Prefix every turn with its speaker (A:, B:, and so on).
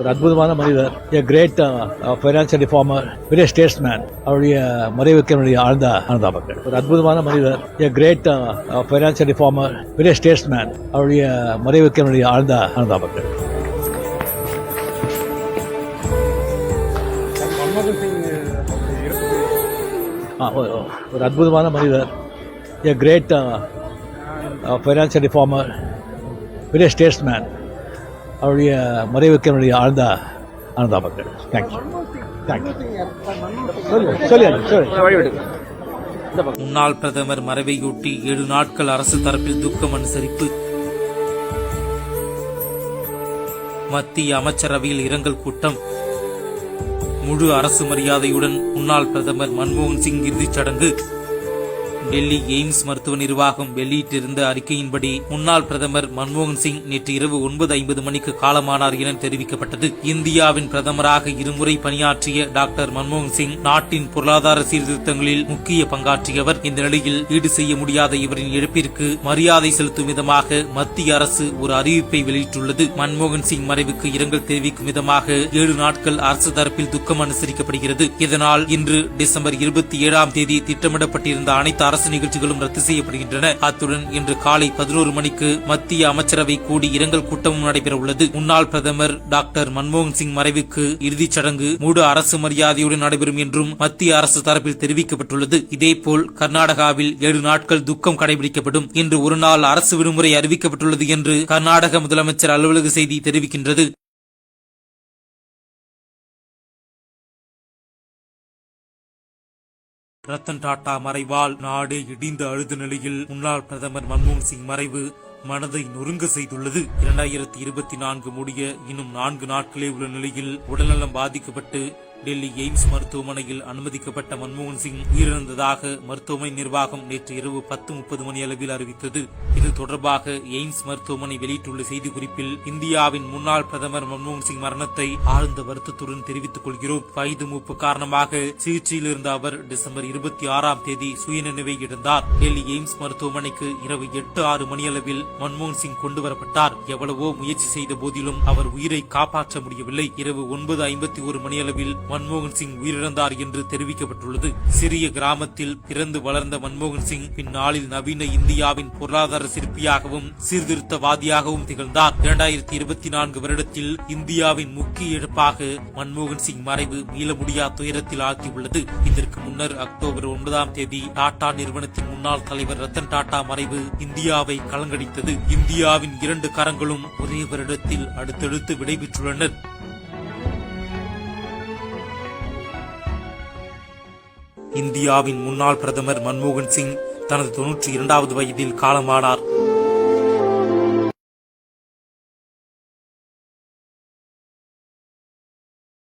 A: ஒரு அற்புதமான மனிதர். ஏ கிரேட் ஃபைனான்சியல் ரிஃபார்மர் பெரிய ஸ்டேட்ஸ்மேன் அவருடைய மறைவுக்கு என்னுடைய ஆழ்ந்த அனுதாபங்கள் ஒரு அற்புதமான மனிதர். ஏ கிரேட் ஃபைனான்சியல் ரிஃபார்மர் பெரிய ஸ்டேட்ஸ்மேன் அவருடைய மறைவுக்கு என்னுடைய ஆழ்ந்த அனுதாபங்கள் ஒரு- அற்புதமான மனிதர். ஏ கிரேட் ஃபைனான்சியல் ரிஃபார்மர் பெரிய ஸ்டேட்ஸ்மேன் அவருடைய மறைவுக்கு என்னுடைய ஆழ்ந்த அனுதாபங்கள் தேங்க்யூ தேங்க்யூ சொல்லி சொல்லி சொல்லி
B: முன்னாள் பிரதமர் மறைவையொட்டி ஏழு நாட்கள் அரசு தரப்பில் துக்கம் அனுசரிப்பு. மத்திய அமைச்சரவையில் இரங்கல் கூட்டம். முழு அரசு மரியாதையுடன் முன்னாள் பிரதமர் மன்மோகன் சிங் இறுதிச் சடங்கு. டெல்லி எய்ம்ஸ் மருத்துவ நிர்வாகம் வெளியிட்டிருந்த அறிக்கையின்படி முன்னாள் பிரதமர் மன்மோகன் சிங் நேற்று இரவு ஒன்பது ஐம்பது மணிக்கு காலமானார் என தெரிவிக்கப்பட்டது. இந்தியாவின் பிரதமராக இருமுறை பணியாற்றிய டாக்டர் மன்மோகன் சிங் நாட்டின் பொருளாதார சீர்திருத்தங்களில் முக்கிய பங்காற்றியவர். இந்த நிலையில் ஈடு செய்ய முடியாத இவரின் இழப்பிற்கு மரியாதை செலுத்தும் விதமாக மத்திய அரசு ஒரு அறிவிப்பை வெளியிட்டுள்ளது. மன்மோகன் சிங் மறைவுக்கு இரங்கல் தெரிவிக்கும் விதமாக ஏழு நாட்கள் அரசு தரப்பில் துக்கம் அனுசரிக்கப்படுகிறது. இதனால் இன்று டிசம்பர் இருபத்தி ஏழாம் தேதி திட்டமிடப்பட்டிருந்த அனைத்து அரசு நிகழ்ச்சிகளும் ரத்து செய்யப்படுகின்றன. அத்துடன் இன்று காலை பதினோரு மணிக்கு மத்திய அமைச்சரவை கூடி இரங்கல் கூட்டமும் நடைபெற உள்ளது முன்னாள் பிரதமர் டாக்டர் மன்மோகன் சிங் மறைவுக்கு இறுதிச் சடங்கு மூடு அரசு மரியாதையுடன் நடைபெறும் என்றும் மத்திய அரசு தரப்பில் தெரிவிக்கப்பட்டுள்ளது. இதேபோல் கர்நாடகாவில் ஏழு நாட்கள் துக்கம் கடைபிடிக்கப்படும். இன்று ஒருநாள் அரசு விடுமுறை அறிவிக்கப்பட்டுள்ளது என்று கர்நாடக முதலமைச்சர் அலுவலக செய்தி தெரிவிக்கின்றது. ரத்தன் டாடா மறைவால் நாடே இடிந்து அழுத நிலையில் முன்னாள் பிரதமர் மன்மோகன் சிங் மறைவு மனதை நொறுங்க செய்துள்ளது. இரண்டாயிரத்தி இருபத்தி நான்கு முடிய இன்னும் நான்கு நாட்களே உள்ள நிலையில் உடல்நலம் பாதிக்கப்பட்டு டெல்லி எய்ம்ஸ் மருத்துவமனையில் அனுமதிக்கப்பட்ட மன்மோகன் சிங் உயிரிழந்ததாக மருத்துவமனை நிர்வாகம் நேற்று இரவு பத்து முப்பது மணி அளவில் அறிவித்தது. இது தொடர்பாக எய்ம்ஸ் மருத்துவமனை வெளியிட்டுள்ள செய்திக்குறிப்பில் இந்தியாவின் முன்னாள் பிரதமர் மன்மோகன் சிங் மரணத்தை ஆழ்ந்த வருத்தத்துடன் தெரிவித்துக் கொள்கிறோம். வயது மூப்பு காரணமாக சிகிச்சையில் இருந்த அவர் டிசம்பர் இருபத்தி ஆறாம் தேதி சுயநினைவை இழந்தார். டெல்லி எய்ம்ஸ் மருத்துவமனைக்கு இரவு எட்டு ஆறு மணியளவில் மன்மோகன் சிங் கொண்டு வரப்பட்டார் எவ்வளவோ முயற்சி செய்த போதிலும் அவர் உயிரை காப்பாற்ற முடியவில்லை. இரவு ஒன்பது ஐம்பத்தி ஒரு மணியளவில் மன்மோகன் சிங் உயிரிழந்தார் என்று தெரிவிக்கப்பட்டுள்ளது. சிறிய கிராமத்தில் பிறந்து வளர்ந்த மன்மோகன் சிங் பின்னாளில் நவீன இந்தியாவின் பொருளாதார சிற்பியாகவும் சீர்திருத்தவாதியாகவும் திகழ்ந்தார். இரண்டாயிரத்தி இருபத்தி நான்கு வருடத்தில் இந்தியாவின் முக்கிய இழப்பாக மன்மோகன் சிங் மறைவு மீள முடியா துயரத்தில் ஆழ்த்தியுள்ளது. இதற்கு முன்னர் அக்டோபர் ஒன்பதாம் தேதி டாடா நிறுவனத்தின் முன்னாள் தலைவர் ரத்தன் டாடா மறைவு இந்தியாவை கலங்கடித்தது. இந்தியாவின் இரண்டு கரங்களும் ஒரே வருடத்தில் அடுத்தடுத்து விடைபெற்றுள்ளனர். இந்தியாவின் முன்னாள் பிரதமர் மன்மோகன் சிங் தனது தொன்னூற்றி இரண்டாவது வயதில் காலமானார்.